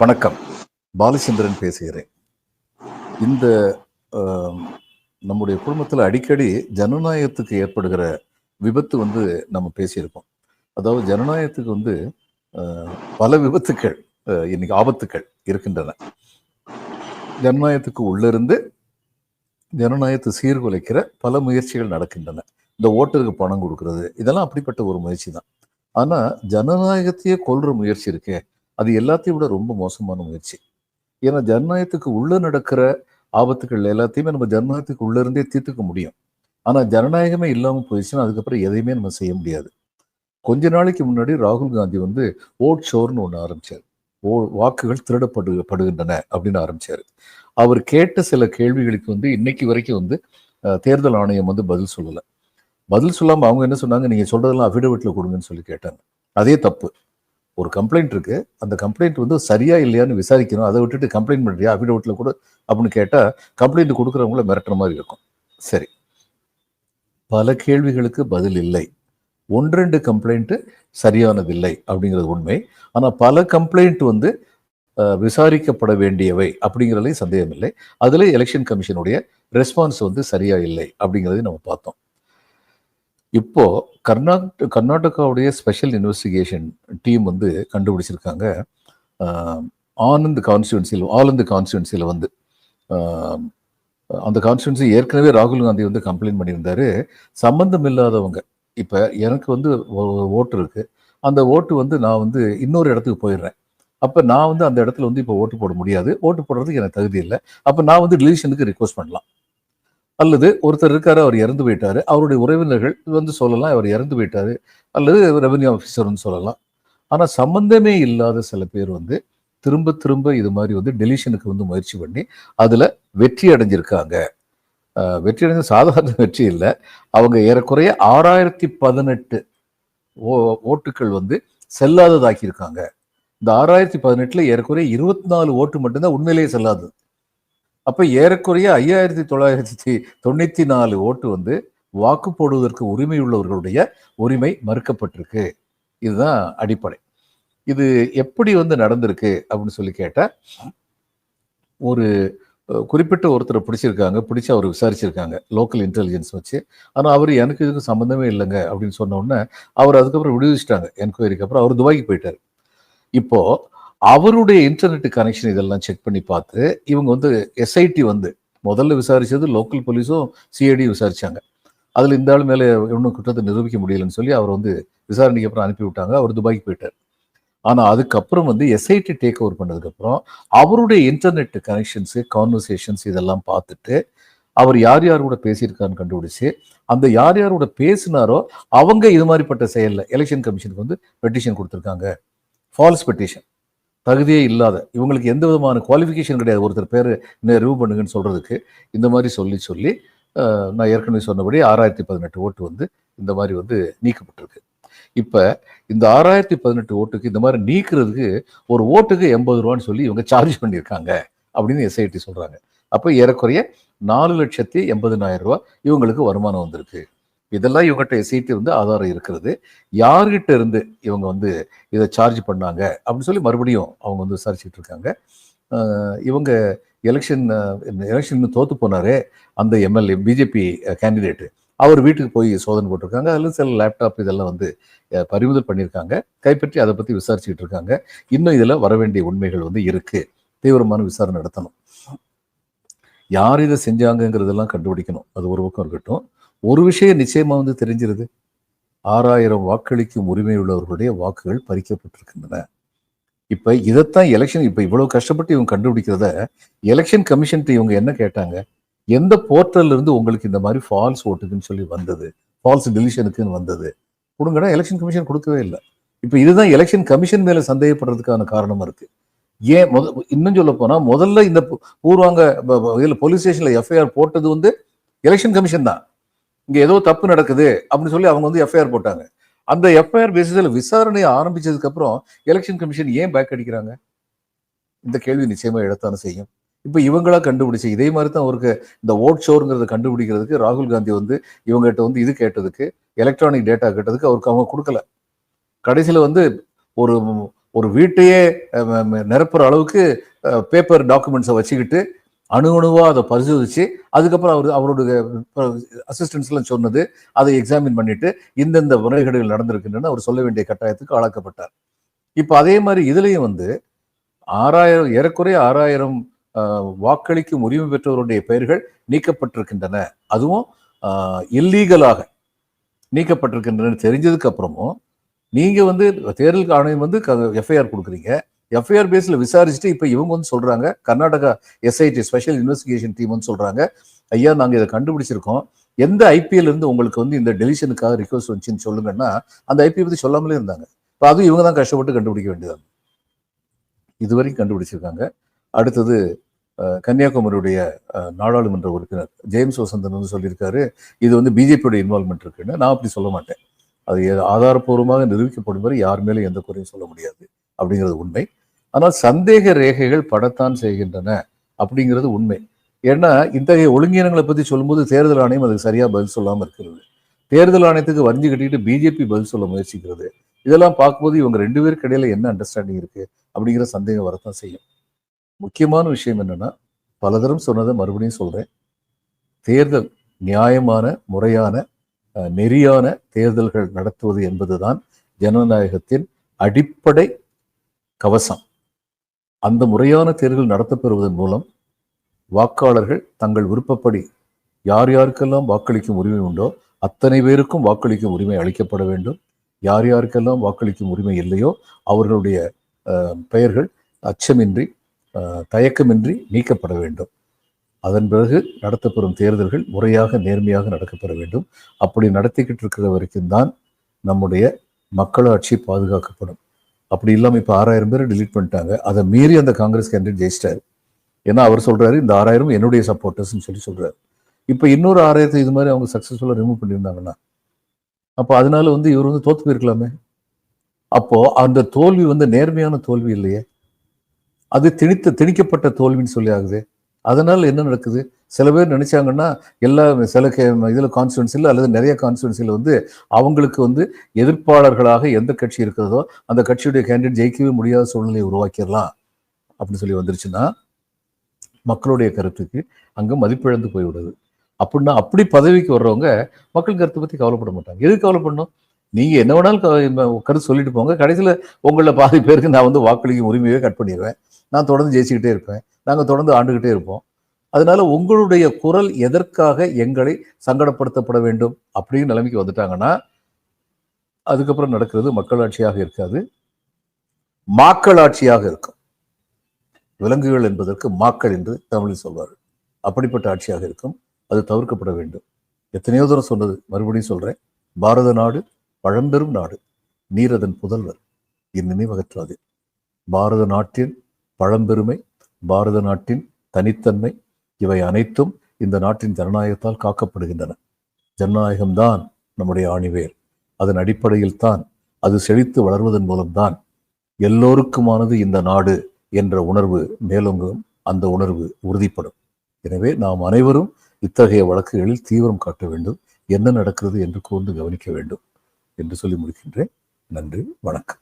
வணக்கம். பாலச்சந்திரன் பேசுகிறேன். இந்த நம்முடைய குடும்பத்தில் அடிக்கடி ஜனநாயகத்துக்கு ஏற்படுகிற விபத்து வந்து நம்ம பேசியிருக்கோம். அதாவது ஜனநாயகத்துக்கு வந்து பல விபத்துக்கள் அஹ், இன்னைக்கு ஆபத்துக்கள் இருக்கின்றன. ஜனநாயகத்துக்கு உள்ளிருந்து ஜனநாயகத்தை சீர்குலைக்கிற பல முயற்சிகள் நடக்கின்றன. இந்த ஓட்டருக்கு பணம் கொடுக்கறது இதெல்லாம் அப்படிப்பட்ட ஒரு முயற்சி தான். ஆனா ஜனநாயகத்தையே கொல்ற முயற்சி இருக்கே. அது எல்லாத்தையும் விட ரொம்ப மோசமான முயற்சி. ஏன்னா ஜனநாயகத்துக்கு உள்ள நடக்கிற ஆபத்துக்கள் எல்லாத்தையுமே நம்ம ஜனநாயகத்துக்கு உள்ள இருந்தே தீர்த்துக்க முடியும். ஆனா ஜனநாயகமே இல்லாம போயிடுச்சுன்னா அதுக்கப்புறம் எதையுமே நம்ம செய்ய முடியாது. கொஞ்ச நாளைக்கு முன்னாடி ராகுல் காந்தி வந்து ஓட் ஷோர்னு ஒன்று ஆரம்பிச்சார். ஓ வாக்குகள் திருடப்படு படுகின்றன அப்படின்னு ஆரம்பிச்சாரு. அவர் கேட்ட சில கேள்விகளுக்கு வந்து இன்னைக்கு வரைக்கும் வந்து தேர்தல் ஆணையம் வந்து பதில் சொல்லலை. பதில் சொல்லாம அவங்க என்ன சொன்னாங்க? நீங்கள் சொல்றதெல்லாம் அஃபிடவிட்டில் கொடுங்கன்னு சொல்லி கேட்டாங்க. அதே தப்பு. ஒரு கம்ப்ளைண்ட் இருக்கு. அந்த கம்ப்ளைண்ட் வந்து சரியா இல்லையான்னு விசாரிக்கணும். அதை விட்டுட்டு கம்ப்ளைண்ட் பண்றியா? அஃபிடவிட்ல கூட அப்படின்னு கேட்டா கம்ப்ளைண்ட் கொடுக்குறவங்கள மிரட்டுற மாதிரி இருக்கும். சரி. பல கேள்விகளுக்கு பதில் இல்லை. ஒன்றெண்டு கம்ப்ளைண்ட்டு சரியானதில்லை அப்படிங்கிறது உண்மை. ஆனால் பல கம்ப்ளைண்ட் வந்து விசாரிக்கப்பட வேண்டியவை அப்படிங்கிறதுலையும் சந்தேகம் இல்லை அதில் எலெக்ஷன் கமிஷனுடைய ரெஸ்பான்ஸ் வந்து சரியா இல்லை அப்படிங்கிறதையும் நம்ம பார்த்தோம். இப்போ கர்நாட் கர்நாடகாவுடைய ஸ்பெஷல் இன்வெஸ்டிகேஷன் டீம் வந்து கண்டுபிடிச்சிருக்காங்க. ஆனந்த் கான்ஸ்டுவன்சியில் ஆனந்த் கான்ஸ்டுவன்சியில் வந்து. அந்த கான்ஸ்டுவன்சி ஏற்கனவே ராகுல் காந்தி வந்து கம்ப்ளைண்ட் பண்ணியிருந்தாரு. சம்மந்தம் இல்லாதவங்க இப்போ எனக்கு வந்து ஒரு ஓட்டு இருக்குது அந்த ஓட்டு வந்து நான் வந்து இன்னொரு இடத்துக்கு போயிடுறேன். அப்போ நான் வந்து அந்த இடத்துல வந்து இப்போ ஓட்டு போட முடியாது. ஓட்டு போடுறதுக்கு எனக்கு தகுதி இல்லை. அப்போ நான் வந்து டிலிஷனுக்கு ரிக்வஸ்ட் பண்ணலாம். அல்லது ஒருத்தர் இருக்காரு அவர் இறந்து போயிட்டாரு. அவருடைய உறவினர்கள் வந்து சொல்லலாம் அவர் இறந்து போயிட்டாரு. அல்லது ரெவன்யூ ஆஃபீஸர்னு சொல்லலாம். ஆனால் சம்பந்தமே இல்லாத சில பேர் வந்து திரும்ப திரும்ப இது மாதிரி வந்து டெலிஷனுக்கு வந்து முயற்சி பண்ணி அதில் வெற்றி அடைஞ்சிருக்காங்க. வெற்றி அடைஞ்ச சாதாரண வெற்றி இல்லை. அவங்க ஏறக்குறைய ஆறாயிரத்தி பதினெட்டு ஓ ஓட்டுகள் வந்து செல்லாததாக்கியிருக்காங்க. இந்த ஆறாயிரத்தி பதினெட்டில் ஏறக்குறைய இருபத்தி நாலு ஓட்டு மட்டும்தான் உண்மையிலேயே செல்லாதது. அப்போ ஏறக்குறைய ஐயாயிரத்தி தொள்ளாயிரத்தி தொண்ணூத்தி நாலு ஓட்டு வந்து வாக்கு போடுவதற்கு உரிமை உள்ளவர்களுடைய உரிமை மறுக்கப்பட்டிருக்கு. இதுதான் அடிப்படை. இது எப்படி வந்து நடந்திருக்கு அப்படின்னு சொல்லி கேட்டால் ஒரு குறிப்பிட்ட ஒருத்தரை பிடிச்சிருக்காங்க பிடிச்சி அவர் விசாரிச்சிருக்காங்க லோக்கல் இன்டெலிஜென்ஸ் வச்சு. ஆனால் அவர் எனக்கு இதுக்கு சம்மந்தமே இல்லைங்க அப்படின்னு சொன்ன உடனே அவர் அதுக்கப்புறம் விடுவிச்சிட்டாங்க என்கொயரிக்கு அப்புறம். அவர் துபாய்க்கு போயிட்டார். இப்போது அவருடைய இன்டர்நெட் கனெக்ஷன் இதெல்லாம் செக் பண்ணி பார்த்து இவங்க வந்து எஸ்ஐடி வந்து முதல்ல விசாரிச்சது லோக்கல் போலீஸும் சிஐடியும் விசாரிச்சாங்க. அதில் இந்த ஆள் மேலே இன்னும் குற்றத்தை நிரூபிக்க முடியலன்னு சொல்லி அவர் வந்து விசாரணைக்கு அப்புறம் அனுப்பி விட்டாங்க. அவர் துபாய்க்கு போயிட்டார். ஆனால் அதுக்கப்புறம் வந்து எஸ்ஐடி டேக் ஓவர் பண்ணதுக்கப்புறம் அவருடைய இன்டர்நெட் கனெக்ஷன்ஸு கான்வர்சேஷன்ஸ் இதெல்லாம் பார்த்துட்டு அவர் யார் யார் கூட பேசியிருக்கான்னு கண்டுபிடிச்சு அந்த யார் யார் கூட பேசினாரோ அவங்க இது மாதிரிப்பட்ட செயலில் எலெக்ஷன் கமிஷனுக்கு வந்து பெட்டிஷன் கொடுத்துருக்காங்க. ஃபால்ஸ் பெட்டிஷன் தகுதியே இல்லாத இவங்களுக்கு எந்த விதமான குவாலிஃபிகேஷன் கிடையாது. ஒருத்தர் பேர் இன்னும் ரிவ்யூ பண்ணுங்கன்னு சொல்கிறதுக்கு இந்த மாதிரி சொல்லி சொல்லி நான் ஏற்கனவே சொன்னபடி ஆறாயிரத்தி பதினெட்டு ஓட்டு வந்து இந்த மாதிரி வந்து நீக்கப்பட்டிருக்கு. இப்போ இந்த ஆறாயிரத்தி பதினெட்டு ஓட்டுக்கு இந்த மாதிரி நீக்கிறதுக்கு ஒரு ஓட்டுக்கு எண்பது ரூபான்னு சொல்லி இவங்க சார்ஜ் பண்ணியிருக்காங்க அப்படின்னு எஸ்ஐடி சொல்கிறாங்க அப்போ ஏறக்குறைய நாலு லட்சத்தி எண்பதினாயிரம் ரூபா இவங்களுக்கு வருமானம் வந்திருக்கு. இதெல்லாம் இவங்ககிட்ட எஸ்ஐடி வந்து ஆதாரம் இருக்கிறது. யார்கிட்ட இருந்து இவங்க வந்து இதை சார்ஜ் பண்ணாங்க அப்படின்னு சொல்லி மறுபடியும் அவங்க வந்து விசாரிச்சுட்டு இருக்காங்க. இவங்க எலெக்ஷன் எலெக்ஷன் தோத்து போனாரே. அந்த எம்எல்ஏ பிஜேபி கேண்டிடேட்டு அவர் வீட்டுக்கு போய் சோதனை போட்டிருக்காங்க. அதில் சில லேப்டாப் இதெல்லாம் வந்து பறிமுதல் பண்ணியிருக்காங்க. கைப்பற்றி அதை பற்றி விசாரிச்சுக்கிட்டு இருக்காங்க. இன்னும் இதில் வர வேண்டிய உண்மைகள் வந்து இருக்கு. தீவிரமான விசாரணை நடத்தணும். யார் இதை செஞ்சாங்கங்கிறதெல்லாம் கண்டுபிடிக்கணும். அது ஒரு பக்கம் இருக்கட்டும். ஒரு விஷயம் நிச்சயமா வந்து தெரிஞ்சிருது. ஆறாயிரம் வாக்களிக்கும் உரிமை உள்ளவர்களுடைய வாக்குகள் பறிக்கப்பட்டிருக்கின்றன. இப்ப இதைத்தான் எலெக்ஷன் இப்ப இவ்வளவு கஷ்டப்பட்டு இவங்க கண்டுபிடிக்கிறத எலெக்ஷன் கமிஷன்ட்டு இவங்க என்ன கேட்டாங்க? எந்த போர்ட்டல்ல இருந்து உங்களுக்கு இந்த மாதிரி ஃபால்ஸ் ஓட்டுக்குன்னு சொல்லி வந்தது? ஃபால்ஸ் டிலிஷனுக்குன்னு வந்தது? கொடுங்கடா எலெக்ஷன் கமிஷன் கொடுக்கவே இல்லை. இப்போ இதுதான் எலெக்ஷன் கமிஷன் மேலே சந்தேகப்படுறதுக்கான காரணமாக இருக்கு. ஏன் முத இன்னும் சொல்ல போனால் முதல்ல இந்த பூ- பூர்வாங்க இதில் போலீஸ் ஸ்டேஷனில் எஃப்ஐஆர் போட்டது வந்து எலெக்ஷன் கமிஷன் தான். இங்க ஏதோ தப்பு நடக்குது அப்படின்னு சொல்லி அவங்க வந்து எஃப்ஐஆர் போட்டாங்க. அந்த எஃப்ஐஆர் பேசிஸில் விசாரணையை ஆரம்பிச்சதுக்கு அப்புறம் எலெக்ஷன் கமிஷன் ஏன் பேக் அடிக்கிறாங்க? இந்த கேள்வி நிச்சயமா எடுத்தாலும் செய்யும். இப்போ இவங்களா கண்டுபிடிச்சு இதே மாதிரி தான் அவருக்கு இந்த ஓட் ஷோருங்கிறத கண்டுபிடிக்கிறதுக்கு ராகுல் காந்தி வந்து இவங்ககிட்ட வந்து இது கேட்டதுக்கு எலக்ட்ரானிக் டேட்டா கேட்டதுக்கு அவருக்கு அவங்க கொடுக்கல. கடைசியில் வந்து ஒரு ஒரு வீட்டையே நிரப்புற அளவுக்கு பேப்பர் டாக்குமெண்ட்ஸை வச்சுக்கிட்டு அணு அணுவாக அதை பரிசோதித்து அதுக்கப்புறம் அவர் அவருடைய அசிஸ்டன்ஸ்லாம் சொன்னது அதை எக்ஸாமின் பண்ணிட்டு இந்தந்த முறைகேடுகள் நடந்திருக்கின்றன அவர் சொல்ல வேண்டிய கட்டாயத்துக்கு ஆளாக்கப்பட்டார். இப்போ அதே மாதிரி இதுலேயும் வந்து ஆறாயிரம் ஏறக்குறைய ஆறாயிரம் வாக்களிக்கும் உரிமை பெற்றவருடைய பெயர்கள் நீக்கப்பட்டிருக்கின்றன. அதுவும் இல்லீகலாக நீக்கப்பட்டிருக்கின்றன. தெரிஞ்சதுக்கு அப்புறமும் நீங்கள் வந்து தேர்தல் ஆணையம் வந்து எஃப்ஐஆர் கொடுக்குறீங்க. எஃப்ஐஆர் பேஸில் விசாரிச்சுட்டு இப்போ இவங்க வந்து சொல்கிறாங்க Karnataka SIT special investigation team வந்து சொல்கிறாங்க ஐயா நாங்கள் இதை கண்டுபிடிச்சிருக்கோம். எந்த ஐபிஎல் இருந்து உங்களுக்கு வந்து இந்த டெலிஷனுக்காக ரிக்வஸ்ட் வந்துச்சுன்னு சொல்லுங்கன்னா அந்த ஐபிஎல் பற்றி சொல்லாமலே இருந்தாங்க. இப்போ அதுவும் இவங்க தான் கஷ்டப்பட்டு கண்டுபிடிக்க வேண்டியது. இதுவரைக்கும் கண்டுபிடிச்சிருக்காங்க. அடுத்தது கன்னியாகுமரியுடைய நாடாளுமன்ற உறுப்பினர் ஜேம்ஸ் வசந்தன் வந்து சொல்லியிருக்காரு இது வந்து பிஜேபியோட இன்வால்மெண்ட் இருக்குன்னு. நான் அப்படி சொல்ல மாட்டேன். அது எ- ஆதாரப்பூர்வமாக நிரூபிக்கப்படும் வரை யார் மேலும் எந்த குறையும் சொல்ல முடியாது அப்படிங்கிறது உண்மை. ஆனால் சந்தேக ரேகைகள் படத்தான் செய்கின்றன அப்படிங்கிறது உண்மை. ஏன்னா இத்தகைய ஒழுங்கீனங்களை பற்றி சொல்லும்போது தேர்தல் ஆணையம் அதுக்கு சரியாக பதில் சொல்லாமல் இருக்கிறது. தேர்தல் ஆணையத்துக்கு வரிஞ்சு கட்டிக்கிட்டு பிஜேபி பதில் சொல்ல முயற்சிக்கிறது. இதெல்லாம் பார்க்கும்போது இவங்க ரெண்டு பேருக்கு இடையில என்ன அண்டர்ஸ்டாண்டிங் இருக்கு அப்படிங்கிற சந்தேகம் வரத்தான் செய்யும். முக்கியமான விஷயம் என்னன்னா பலதரம் சொன்னதை மறுபடியும் சொல்றேன். தேர்தல் நியாயமான முறையான நெறியான தேர்தல்கள் நடத்துவது என்பதுதான் ஜனநாயகத்தின் அடிப்படை கவசம். அந்த முறையான தேர்தல் நடத்தப்பெறுவதன் மூலம் வாக்காளர்கள் தங்கள் விருப்பப்படி யார் யாருக்கெல்லாம் வாக்களிக்கும் உரிமை உண்டோ அத்தனை பேருக்கும் வாக்களிக்கும் உரிமை அளிக்கப்பட வேண்டும். யார் யாருக்கெல்லாம் வாக்களிக்கும் உரிமை இல்லையோ அவர்களுடைய அஹ், பெயர்கள் அச்சமின்றி அஹ், தயக்கமின்றி நீக்கப்பட வேண்டும். அதன் பிறகு நடத்தப்பெறும் தேர்தல்கள் முறையாக நேர்மையாக நடக்கப்பெற வேண்டும். அப்படி நடத்திக்கிட்டு இருக்கிற வரைக்கும் தான் நம்முடைய மக்களாட்சி பாதுகாக்கப்படும். அப்படி இல்லாமல் இப்போ ஆறாயிரம் பேர் டிலீட் பண்ணிட்டாங்க. அதை மீறி அந்த காங்கிரஸ் கேண்டிடேட் ஜெயிச்சிட்டாரு. ஏன்னா அவர் சொல்கிறாரு இந்த ஆறாயிரம் என்னுடைய சப்போர்ட்டர்ஸ்னு சொல்லி சொல்கிறார் இப்போ இன்னொரு ஆறாயிரத்தை இது மாதிரி அவங்க சக்ஸஸ்ஃபுல்லாக ரிமூவ் பண்ணியிருந்தாங்கன்னா அப்போ அதனால வந்து இவர் வந்து தோற்று போயிருக்கலாமே. அப்போது அந்த தோல்வி வந்து நேர்மையான தோல்வி இல்லையே. அது திணித்த திணிக்கப்பட்ட தோல்வின்னு சொல்லி ஆகுது. அதனால் என்ன நடக்குது? சில பேர் நினைச்சாங்கன்னா எல்லா சில கே இதில் கான்ஸ்டுவன்சியில் அல்லது நிறைய கான்ஸ்டுவன்சியில் வந்து அவங்களுக்கு வந்து எதிர்ப்பாளர்களாக எந்த கட்சி இருக்கிறதோ அந்த கட்சியுடைய கேண்டிடேட் ஜெயிக்கவே முடியாத சூழ்நிலையை உருவாக்கிடலாம் அப்படின்னு சொல்லி வந்துருச்சுன்னா மக்களுடைய கருத்துக்கு அங்கே மதிப்பிழந்து போய்விடுது. அப்படின்னா அப்படி பதவிக்கு வர்றவங்க மக்கள் கருத்தை பற்றி கவலைப்பட மாட்டாங்க. எதுக்கு கவலைப்படணும்? நீங்கள் என்ன வேணாலும் கருத்து சொல்லிட்டு போங்க. கடைசியில் உங்களில் பாதி பேருக்கு நான் வந்து வாக்களிக்கும் உரிமையை கட் பண்ணிடுவேன். நான் தொடர்ந்து ஜெயிச்சுக்கிட்டே இருப்பேன். நாங்கள் தொடர்ந்து ஆண்டுகிட்டே இருப்போம். அதனால உங்களுடைய குரல் எதற்காக எங்களை சங்கடப்படுத்தப்பட வேண்டும் அப்படின்னு நிலைமைக்கு வந்துட்டாங்கன்னா அதுக்கப்புறம் நடக்கிறது மக்களாட்சியாக இருக்காது மாக்களாட்சியாக இருக்கும். விலங்குகள் என்பதற்கு மாக்கள் என்று தமிழில் சொல்வார்கள். அப்படிப்பட்ட ஆட்சியாக இருக்கும். அது தவிர்க்கப்பட வேண்டும். எத்தனையோ தூரம் சொன்னது மறுபடியும் சொல்றேன். பாரத நாடு பழம்பெரும் நாடு. நீர் அதன் புதல்வர். இந்நினைவகற்றாது பாரத நாட்டின் பழம்பெருமை பாரத நாட்டின் தனித்தன்மை இவை அனைத்தும் இந்த நாட்டின் ஜனநாயகத்தால் காக்கப்படுகின்றன. ஜனநாயகம்தான் நம்முடைய ஆணிவேர். அதன் அடிப்படையில் தான் அது செழித்து வளர்வதன் மூலம்தான் எல்லோருக்குமானது இந்த நாடு என்ற உணர்வு மேலோங்கும் அந்த உணர்வு உறுதிப்படும். எனவே நாம் அனைவரும் இத்தகைய வழக்குகளில் தீவிரம் காட்ட வேண்டும் என்ன நடக்கிறது என்று கூர்ந்து கவனிக்க வேண்டும் என்று சொல்லி முடிக்கின்றேன். நன்றி வணக்கம்.